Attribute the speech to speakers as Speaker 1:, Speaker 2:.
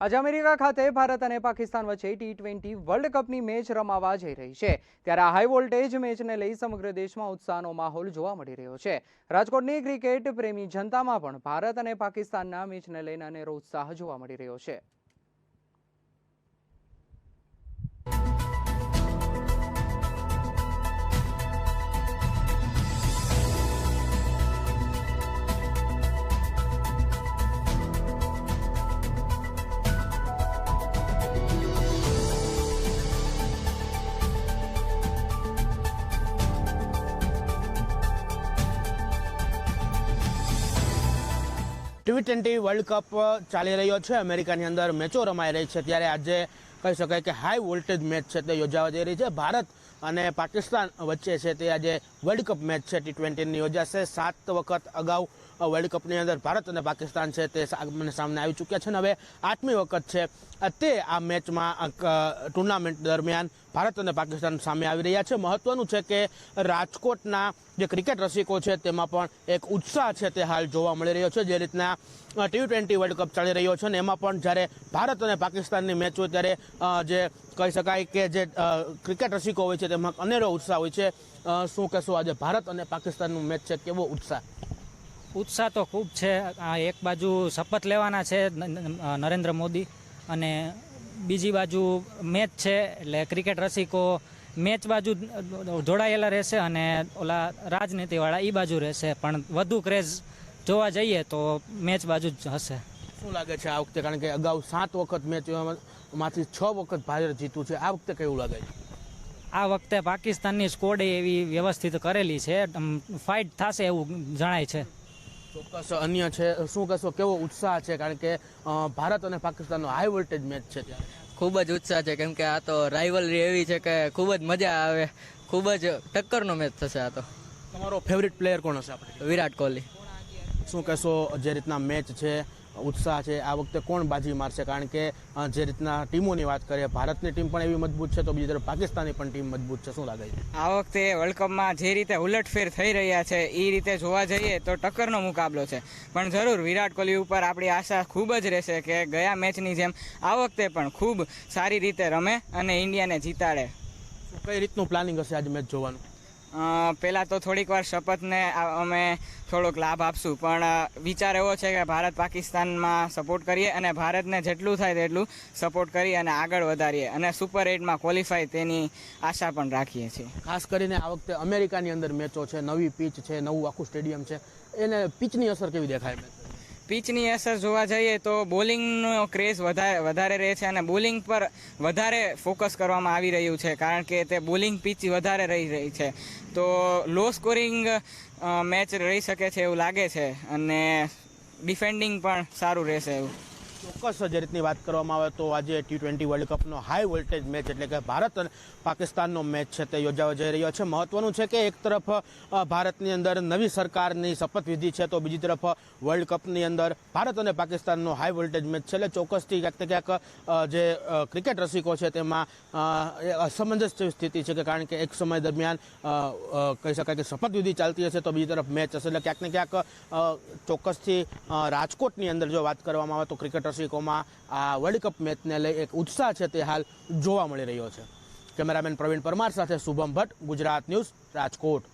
Speaker 1: આજે અમેરિકા ખાતે ભારત અને પાકિસ્તાન વચ્ચે ટી ટ્વેન્ટી વર્લ્ડ કપની મેચ રમાવા જઈ રહી છે. ત્યારે આ હાઈ વોલ્ટેજ મેચને લઈ સમગ્ર દેશમાં ઉત્સાહનો માહોલ જોવા મળી રહ્યો છે. રાજકોટની ક્રિકેટ પ્રેમી જનતામાં પણ ભારત અને પાકિસ્તાનના મેચને લઈને અનેરો ઉત્સાહ જોવા મળી રહ્યો છે.
Speaker 2: ટી ટ્વેન્ટી વર્લ્ડ કપ ચાલી રહ્યો છે. અમેરિકાની અંદર મેચો રમાઈ રહી છે. ત્યારે આજે કહી શકાય કે હાઈ વોલ્ટેજ મેચ છે તે યોજાવા જઈ રહી છે. ભારત અને પાકિસ્તાન વચ્ચે છે તે આજે વર્લ્ડ કપ મેચ છે. ટી ટ્વેન્ટીની યોજાશે. સાત વખત અગાઉ વર્લ્ડ કપની અંદર ભારત અને પાકિસ્તાન છે તે સામને આવી ચૂક્યા છે. અને હવે આઠમી વખત છે તે આ મેચમાં ટુર્નામેન્ટ દરમિયાન ભારત અને પાકિસ્તાન સામે આવી રહ્યા છે. મહત્વનું છે કે રાજકોટના જે ક્રિકેટ રસિકો છે તેમાં પણ એક ઉત્સાહ છે તે હાલ જોવા મળી રહ્યો છે. જે રીતના ટી ટ્વેન્ટી વર્લ્ડ કપ ચાલી રહ્યો છે અને એમાં પણ જ્યારે ભારત અને પાકિસ્તાનની મેચ હોય ત્યારે જે કહી શકાય કે જે ક્રિકેટ રસિકો હોય છે તેમાં અનેરો ઉત્સાહ હોય છે. શું કહેશો આજે ભારત અને પાકિસ્તાનનું મેચ છે? કેવો ઉત્સાહ?
Speaker 3: ઉત્સાહ તો ખૂબ છે. એક બાજુ શપથ લેવાના છે નરેન્દ્ર મોદી અને બીજી બાજુ મેચ છે એટલે ક્રિકેટ રસિકો મેચ બાજુ જોડાયેલા રહેશે અને ઓલા રાજનીતિવાળા એ બાજુ રહેશે. પણ વધુ ક્રેઝ જોવા જઈએ તો મેચ બાજુ જ હશે.
Speaker 2: શું લાગે છે આ વખતે? કારણ કે અગાઉ સાત વખત મેચમાંથી છ વખત ભારત જીતું છે. આ વખતે કેવું લાગે છે?
Speaker 3: આ વખતે પાકિસ્તાનની સ્કોડે એવી વ્યવસ્થિત કરેલી છે. ફાઇટ થશે એવું જણાય છે.
Speaker 2: ચોક્કસ અન્ય છે. શું કહેશો કેવો ઉત્સાહ છે? કારણ કે ભારત અને પાકિસ્તાનનો હાઈ વોલ્ટેજ મેચ છે.
Speaker 4: ખૂબ જ ઉત્સાહ છે. કેમ કે આ તો રાઇવલરી એવી છે કે ખૂબ જ મજા આવે. ખૂબ જ ટક્કરનો મેચ થશે આ તો.
Speaker 2: તમારો ફેવરિટ પ્લેયર કોણ હશે આપણે
Speaker 4: વિરાટ કોહલી.
Speaker 2: શું કહેશો જે રીતના મેચ છે? ઉત્સાહ છે આ વખતે કોણ બાજી મારશે? કારણ કે જે રીતના ટીમોની વાત કરીએ ભારતની ટીમ પણ એવી મજબૂત છે તો બીજી તરફ પાકિસ્તાનની પણ ટીમ મજબૂત છે. શું લાગે છે?
Speaker 5: આ વખતે વર્લ્ડ કપમાં જે રીતે ઉલટફેર થઈ રહ્યા છે એ રીતે જોવા જઈએ તો ટક્કરનો મુકાબલો છે. પણ જરૂર વિરાટ કોહલી ઉપર આપણી આશા ખૂબ જ રહેશે કે ગયા મેચની જેમ આ વખતે પણ ખૂબ સારી રીતે રમે અને ઇન્ડિયાને જીતાડે.
Speaker 2: કઈ રીતનું પ્લાનિંગ હશે આજે મેચ જોવાનું?
Speaker 5: પહેલા તો થોડીક વાર શપથને અમે થોડોક લાભ આપશું, પણ વિચાર એવો છે કે ભારત પાકિસ્તાનમાં સપોર્ટ કરીએ અને ભારતને જેટલું થાય તેટલું સપોર્ટ કરી અને આગળ વધારીએ અને સુપર એટમાં ક્વોલિફાય તેની આશા પણ રાખીએ છીએ.
Speaker 2: ખાસ કરીને આ વખતે અમેરિકાની અંદર મેચો છે, નવી પીચ છે, નવું આખું સ્ટેડિયમ છે. એને પીચની અસર કેવી દેખાય
Speaker 5: પિચની અસર જોવા જઈએ તો બોલિંગનો ક્રેઝ વધારે વધારે રહે છે અને બોલિંગ પર વધારે ફોકસ કરવામાં આવી રહ્યું છે કારણ કે તે બોલિંગ પિચ વધારે રહી રહી છે. તો લો સ્કોરિંગ મેચ રહી શકે છે એવું લાગે છે અને ડિફેન્ડિંગ પણ સારું રહેશે એવું.
Speaker 2: ચોક્કસ જે રીતની વાત કરવામાં આવે તો આજે ટી ટ્વેન્ટી વર્લ્ડ કપનો હાઈ વોલ્ટેજ મેચ એટલે કે ભારત અને પાકિસ્તાનનો મેચ છે તે યોજાવા જઈ રહ્યો છે. મહત્વનું છે કે એક તરફ ભારતની અંદર નવી સરકારની શપથવિધિ છે તો બીજી તરફ વર્લ્ડ કપની અંદર ભારત અને પાકિસ્તાનનો હાઈ વોલ્ટેજ મેચ છે. એટલે ચોક્કસથી ક્યાંક ક્યાંક જે ક્રિકેટ રસિકો છે તેમાં અસમંજસ સ્થિતિ છે કે કારણ કે એક સમય દરમિયાન કહી શકાય કે શપથવિધિ ચાલતી હશે તો બીજી તરફ મેચ હશે. એટલે ક્યાંક ને ક્યાંક ચોક્કસથી રાજકોટની અંદર જો વાત કરવામાં આવે તો ક્રિકેટ રસિકોમાં આ વર્લ્ડ કપ મેચને લઈ એક ઉત્સાહ છે તે હાલ જોવા મળી રહ્યો છે. કેમેરામેન પ્રવીણ પરમાર સાથે શુભમ ભટ્ટ, ગુજરાત ન્યૂઝ રાજકોટ.